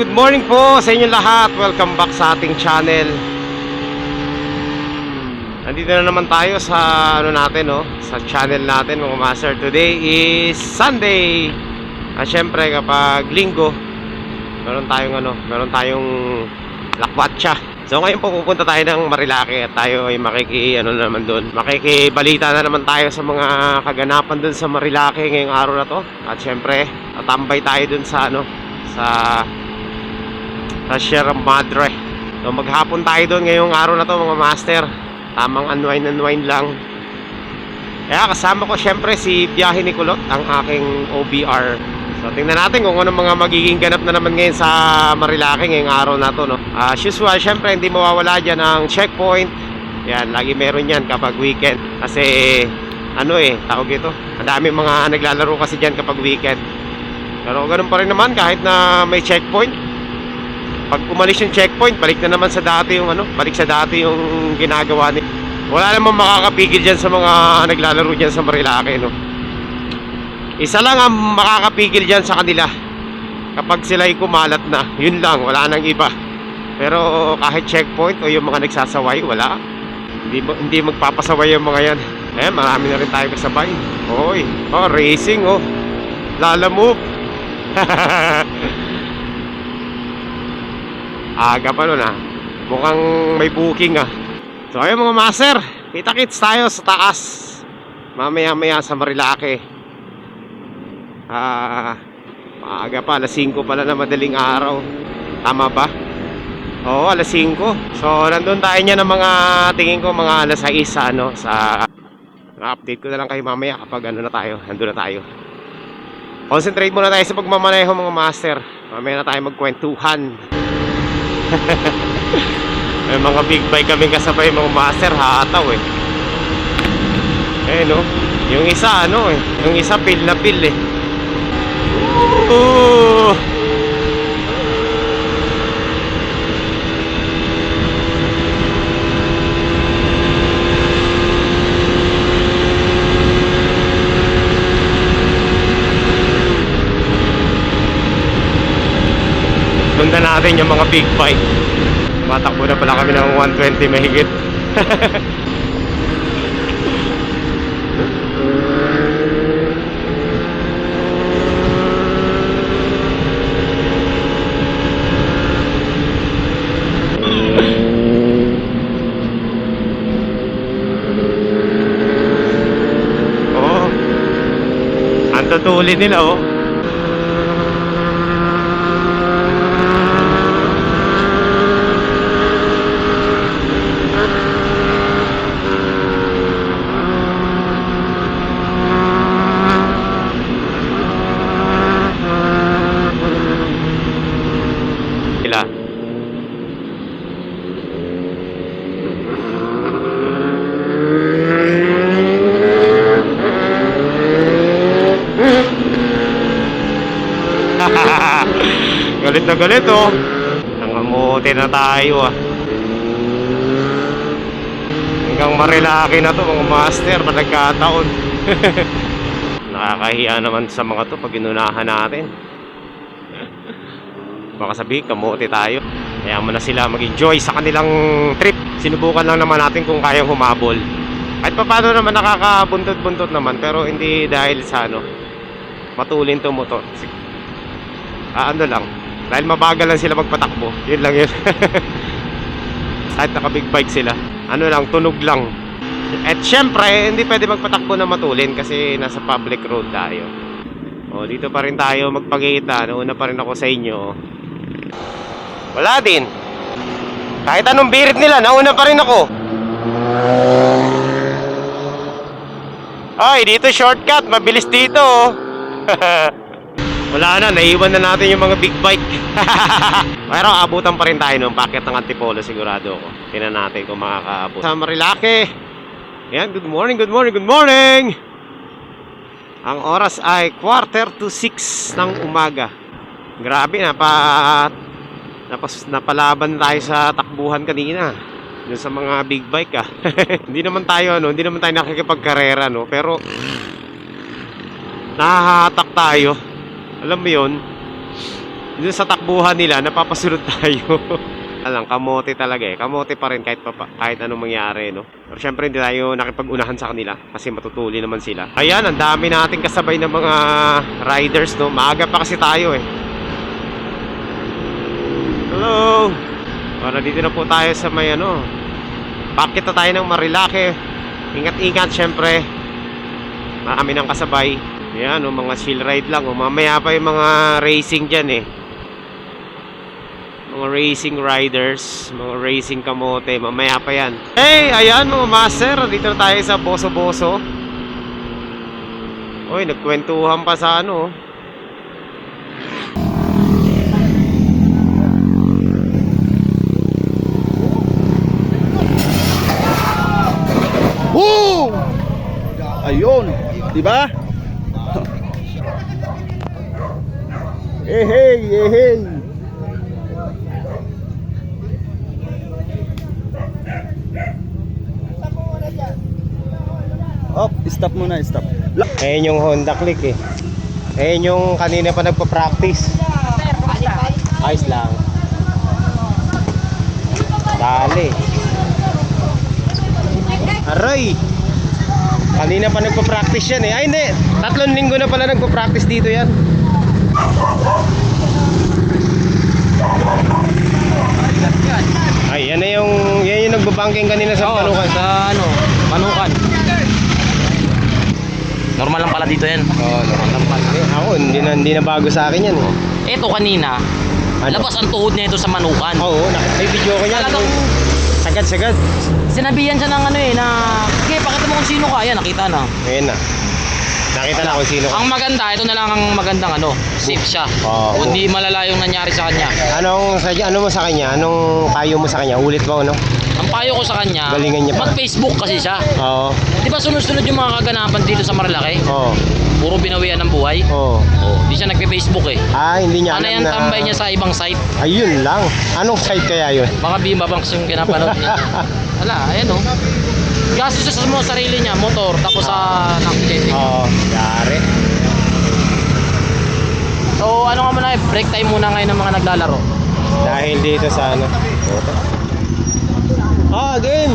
good morning po sa inyo lahat. Welcome back sa ating channel. Nandito na naman tayo sa ano natin, no? Sa channel natin, mga master. Today is Sunday. At syempre, kapag linggo, meron tayong ano, meron tayong lakwatsa. So ngayon po pupunta tayo ng Marilake at tayo ay makiki ano na naman doon. Makikibalita na naman tayo sa mga kaganapan doon sa Marilake ngayong araw na to. At syempre, tatambay tayo doon sa ano, sa sa Sierra Madre. So maghapon tayo doon ngayong araw na to mga master. Tamang unwind unwind lang. Kaya kasama ko syempre si Biyahe ni Kulot, ang aking OBR. So tingnan natin kung ano mga magiging ganap na naman ngayon sa Marilake ngayong araw na to. No? As usual, syempre hindi mawawala dyan ang checkpoint. Yan, lagi meron yan kapag weekend. Kasi ano eh, tawag ito. Ang dami mga naglalaro kasi dyan kapag weekend. Pero ganun pa rin naman kahit na may checkpoint. Pag umalis yung checkpoint, balik na naman sa dati yung ano, balik sa dati yung ginagawa ni. Wala namang makakapigil diyan sa mga naglalaro diyan sa Marilake, no. Isa lang ang makakapigil diyan sa kanila. Kapag sila'y kumalat na, yun lang, wala nang iba. Pero kahit checkpoint o yung mga nagsasaway, wala. Hindi, hindi magpapasaway yung mga yan. Eh, marami na rin tayo kasabay. Oy, oh, racing, oh. Lala move. Aga pa nun ah. Mukhang may booking ah. So ayun mga master, kita-kits tayo sa taas. Mamaya-maya sa Marilake. Ah, maaga pa, alas 5 pala na madaling araw. Tama ba? Oo, alas 5. So nandun tayo niya ng mga tingin ko mga alas 6 sa ano sa update ko na lang kayo mamaya kapag ano na tayo, nandun na tayo. Concentrate muna tayo sa pagmamaneho mga master. Mamaya na tayo magkwentuhan. May mga big bike kami kasabay mga master hataw eh. Eh no, yung isa ano eh, yung isa pil na pil eh. Ooh. Natin yung mga big bike. Matakbo na pala kami ng 120 mahigit. Oo. Ang tutuli nila oh. Na galit oh. Nangamote na tayo ah. Hanggang marilaki na to mga master pag nagkataon. Nakakahiya naman sa mga to pag inunahan natin. Baka sabihin, kamote tayo. Kaya mo na sila mag-enjoy sa kanilang trip. Sinubukan lang naman natin kung kayang humabol. Pa paano naman nakakabuntot-buntot naman. Pero hindi dahil sa ano, matulin to motor. Ah, ano lang. Dahil mabagal lang sila magpatakbo. Yun lang yun. Kahit naka big bike sila. Ano lang, tunog lang. At syempre, hindi pwede magpatakbo na matulin kasi nasa public road tayo. O, dito pa rin tayo magpagita. Nauna pa rin ako sa inyo. Wala din. Kahit anong birit nila, nauna pa rin ako. Ay, dito shortcut. Mabilis dito. Wala na, naiwan na natin yung mga big bike. Pero abutan pa rin tayo nung packet ng Antipolo sigurado ako. Tingnan natin kung makakaabot. Sa Marilake. Yan, good morning, good morning, good morning! Ang oras ay quarter to 6 ng umaga. Grabe, napa, napas, napalaban tayo sa takbuhan kanina. Doon sa mga big bike ah. hindi naman tayo ano, hindi naman tayo nakikipagkarera no, pero nahahatak tayo. Alam mo 'yon? dun sa takbuhan nila, napapasunod tayo. Alam, kamote talaga eh. Kamote pa rin kahit, pa, kahit anong mangyari, no? Pero syempre hindi tayo nakipag-unahan sa kanila kasi matutuli naman sila. Ayan, ang dami nating kasabay ng mga riders, no? Maaga pa kasi tayo eh. Hello! Para dito na po tayo sa may ano. Bakit na tayo ng Marilake. Ingat-ingat syempre. Marami ng kasabay. Ayan, oh, mga chill ride lang. Oh. Mamaya pa yung mga racing dyan eh. Mga racing riders, mga racing kamote, mamaya pa yan. Hey, ayan mga master, dito tayo sa Boso Boso. Uy, nagkwentuhan pa sa ano. oh. Ayun, di ba? Eh hey, eh hey. Op, stop muna, stop. Ayan yung Honda Click eh. Ayan yung kanina pa nagpa-practice. Ayos lang. Dali. Aray! Kanina pa nagpa-practice yan eh. Ay hindi! Tatlong linggo na pala nagpa-practice dito yan. Ay, yan na yung, yan yung nagbabangking kanina sa panukan. sa ano, manukan. Normal lang pala dito yan. Oo, oh, naman. Ako, hindi na, hindi na bago sa akin yan eh. Ito kanina, Ano? labas ang tuhod niya ito sa manukan. Oo, oh, may video ko yan. Talagang Sagad-sagad. sinabihan siya ng ano eh, na, okay, pakita mo kung sino ka. Ayan, nakita na. Ngayon na. Nakita na kung sino ka. Ang maganda, ito na lang ang magandang ano, safe siya. Oo. Kundi malala yung nangyari sa kanya. Anong sadya, ano mo sa kanya? Anong payo mo sa kanya? Ulit mo, ano? Payo ko sa kanya, Galingan niya pa. mag-Facebook kasi siya. Oo. Di ba sunod-sunod yung mga kaganapan dito sa Marilaki? Oo. Puro binawian ng buhay. Oo. Oh, di siya nagpe-Facebook eh. Ah, hindi niya Ano alam na... tambay niya sa ibang site? Ayun lang. Anong site kaya yun? Baka Bimba Banks yung kinapanood niya. Wala, ayan o. Gastos siya sa mga sarili niya, motor, tapos sa nakikete. Oo. Yari. So ano nga muna eh, break time muna ngayon ng mga naglalaro. Dahil dito sa ano. Ah, game!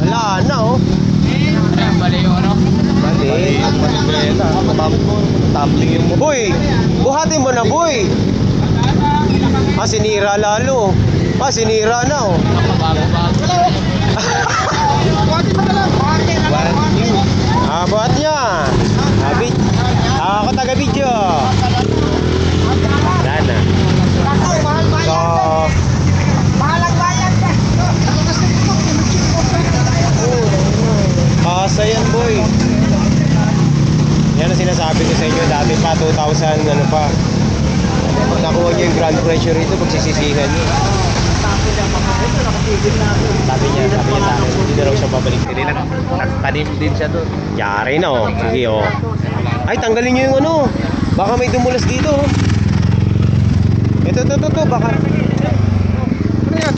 Wala na oh. Bali yung ano. Mali. Tumbling yung Boy! Buhatin mo na, boy! Ah, sinira lalo. Ah, sinira na oh. Bago-bago. Ah, buhat niya. Vid ah, ako taga video. Sana. So, Kasa yan, boy. Yan ang sinasabi ko sa inyo. Dati pa, 2000, ano pa. Pag nakuha niyo yung grand pressure rito, pagsisisihan niyo. Sabi niya, sabi niya sa akin, hindi na raw siya babalik. Hindi na, nagtanim din siya doon. Yari na oh. Sige oh. Ay, tanggalin niyo yung ano. Baka may dumulas dito oh. Ito, ito, ito, ito. Baka. Ano yan?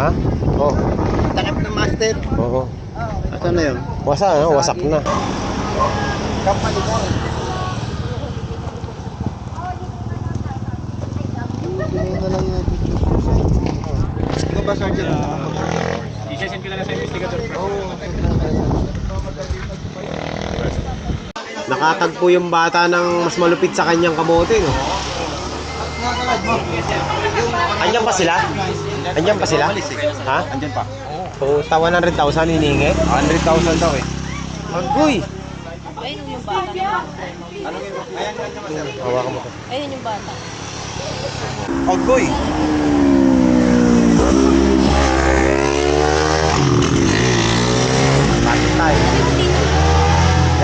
Ha? Oh. Takip ng master. Oo. Asan na yun? Wasa, ano? Wasak na. Tingin na lang yung Sergeant? I-send ko na lang sa investigator. Nakatagpo yung bata ng mas malupit sa kanyang kamote, no? Andiyan pa sila? Andiyan pa sila? Ha? Andyan pa. So, 100,000 hiningi? 100,000 daw eh. Agoy! Ayun yung bata. Hawakan mo to. Ayun yung bata. Agoy! Tayo?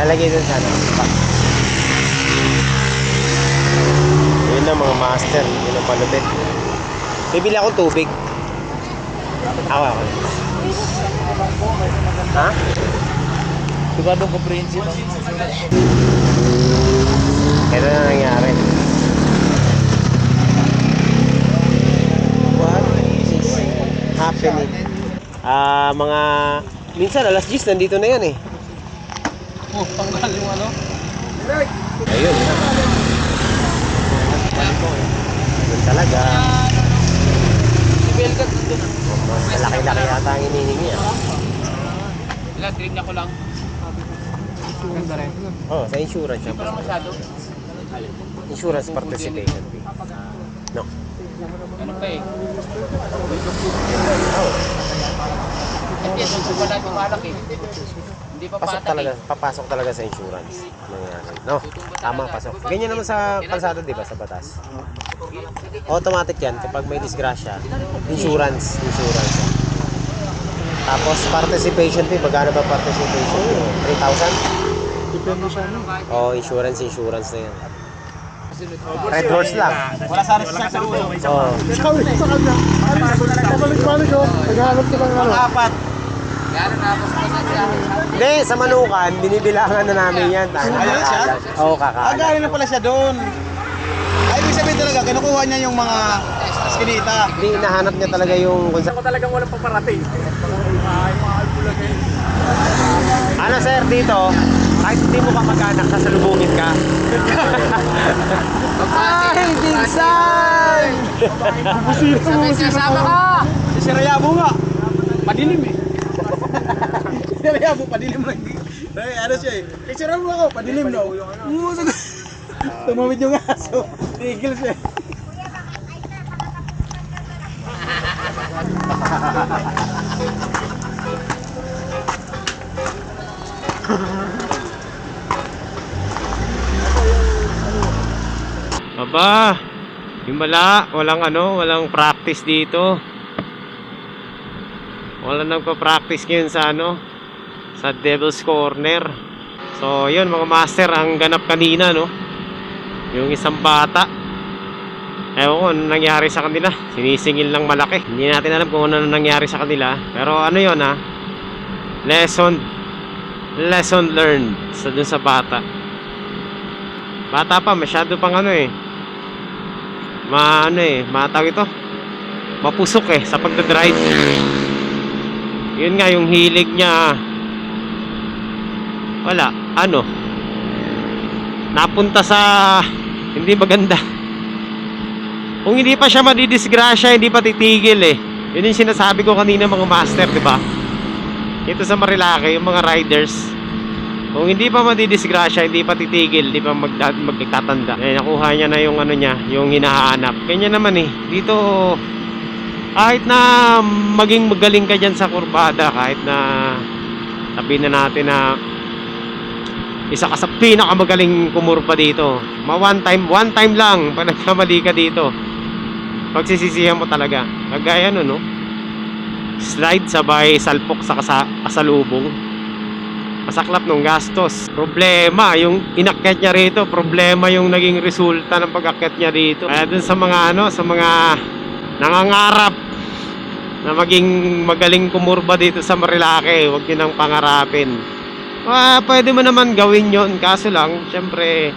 Lalagay dun sana. Yun na mga master. Yun ang malupit. Bibili akong tubig. Ako ako. Ha? Sigurado comprehensive. Ito na nangyari. What? happening. Ah, mga minsan alas 10 nandito na 'yan eh. Oh, tanggal yung ano. Ayun. Ayun talaga. Si Belgat nandun. Malaki-laki yata ang hinihingi ah. Ilan, tinignan ko lang. Oh, sa insurance siya. Pero masyado. Insurance participation. No. Ano pa eh. Hindi, doon ko pala tumalak eh. Hindi pa Pasok talaga, eh. papasok talaga sa insurance. Nangyari. No, tama, pasok. Ganyan naman sa kalsada, di ba, sa batas? Automatic yan kapag may disgrasya. Insurance, insurance. Tapos participation fee, magkano ba participation fee? 3,000? Depende sa ano. Oh, insurance, insurance na yan. Red horse lang. Wala sa sa ulo. Oh. Sabi sa kanya, pabalik-balik ko, naghahanap ka ng ano. Apat. Gano'n na ako sa pagkakasya. Hindi, sa Manukan, binibilangan na namin yan. Ayun siya? Oo, oh, Ah, kakaalam. galing na pala siya doon. Ay, ibig sabihin talaga, kinukuha niya yung mga skinita. Hindi, hinahanap niya talaga yung... Ako talagang walang paparating. Ano sir, dito, kahit hindi mo ka mag-anak, sasalubungin ka. Ay, Binsan! Sabay sasama ka! Si Sirayabo nga. Padilim eh. Si Sirayabo, padilim lang. Ay, ano siya eh. Eh, Sirayabo ako, padilim daw. Musog. Tumawid yung aso. Tigil siya. Aba, yung wala, walang ano, walang practice dito. Wala nagpa-practice ngayon sa ano, sa Devil's Corner. So, yun mga master, ang ganap kanina, no? Yung isang bata. Ewan ko ano nangyari sa kanila. Sinisingil lang malaki. Hindi natin alam kung ano nangyari sa kanila. Pero ano yun, ha? Lesson, lesson learned sa dun sa bata. Bata pa, masyado pang ano eh. Ma ano eh, matawag ito. Mapusok eh sa pagdadrive. Yun nga yung hilig niya. Wala, ano? Napunta sa hindi maganda. Kung hindi pa siya madidisgrasya, hindi pa titigil eh. Yun yung sinasabi ko kanina mga master, di ba? Ito sa Marilake, yung mga riders, kung hindi pa madidisgrasya, hindi pa titigil, hindi pa magda- magtatanda. Eh, nakuha niya na yung ano niya, yung hinahanap. Ganyan naman eh. Dito, kahit na maging magaling ka dyan sa kurbada, kahit na sabihin na natin na isa ka sa pinakamagaling kumurpa dito. Ma one time, one time lang pag nagkamali ka dito. Pagsisisihan mo talaga. Kagaya no, no? Slide sabay salpok sa kasa- kasalubong masaklap nung gastos. Problema, yung inakyat niya rito, problema yung naging resulta ng pag-akyat niya dito. Kaya dun sa mga ano, sa mga nangangarap na maging magaling kumurba dito sa Marilake, huwag niyo nang pangarapin. Ah, pwede mo naman gawin yon kaso lang, syempre,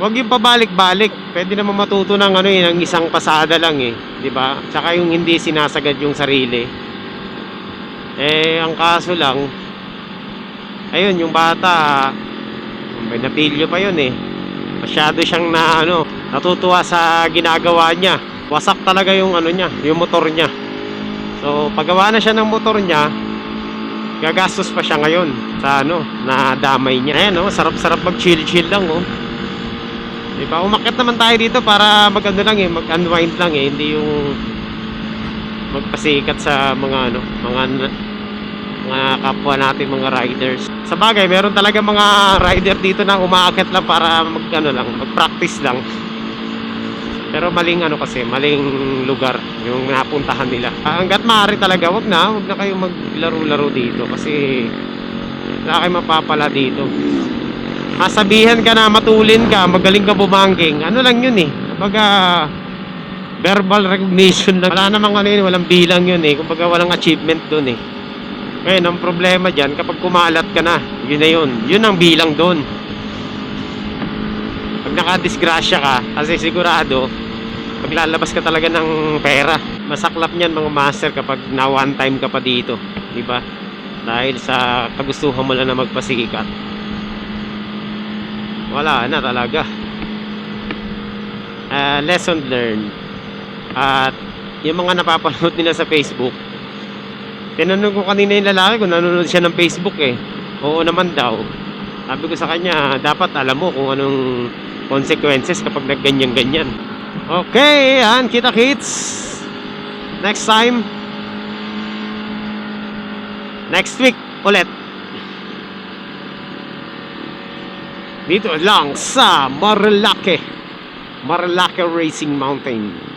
huwag yung pabalik-balik. Pwede naman matuto ng ano eh, ng isang pasada lang eh, 'di ba? Tsaka yung hindi sinasagad yung sarili. Eh, ang kaso lang, ayun yung bata may napilyo pa yun eh masyado siyang na ano natutuwa sa ginagawa niya wasak talaga yung ano niya yung motor niya so paggawa na siya ng motor niya gagastos pa siya ngayon sa ano na damay niya ayan oh sarap sarap mag chill chill lang oh di ba umakyat naman tayo dito para mag ano lang eh mag unwind lang eh hindi yung magpasikat sa mga ano mga mga kapwa natin mga riders. Sa bagay, meron talaga mga rider dito na umaakyat lang para mag ano lang, mag-practice lang. Pero maling ano kasi, maling lugar yung napuntahan nila. Ah, Hanggat maaari talaga, wag na, wag na kayong maglaro-laro dito kasi wala kayong mapapala dito. Masabihan ka na, matulin ka, magaling ka bumangking, ano lang yun eh. Kumbaga, verbal recognition lang. Wala namang ano yun, walang bilang yun eh. Kumbaga, walang achievement dun eh. Ngayon, ang problema dyan, kapag kumalat ka na, yun na yun. Yun ang bilang doon. Pag nakadisgrasya ka, kasi sigurado, maglalabas ka talaga ng pera. masaklap niyan mga master kapag na one time ka pa dito, di ba? Dahil sa kagustuhan mo lang na magpasikat. Wala na talaga. Ah, lesson learned. At yung mga napapanood nila sa Facebook, tinanong ko kanina yung lalaki kung nanonood siya ng Facebook eh. Oo naman daw. Sabi ko sa kanya, dapat alam mo kung anong consequences kapag nagganyan-ganyan. Okay, yan, kita kits. Next time. Next week ulit. Dito lang sa Marilake. Marilake Racing Mountain.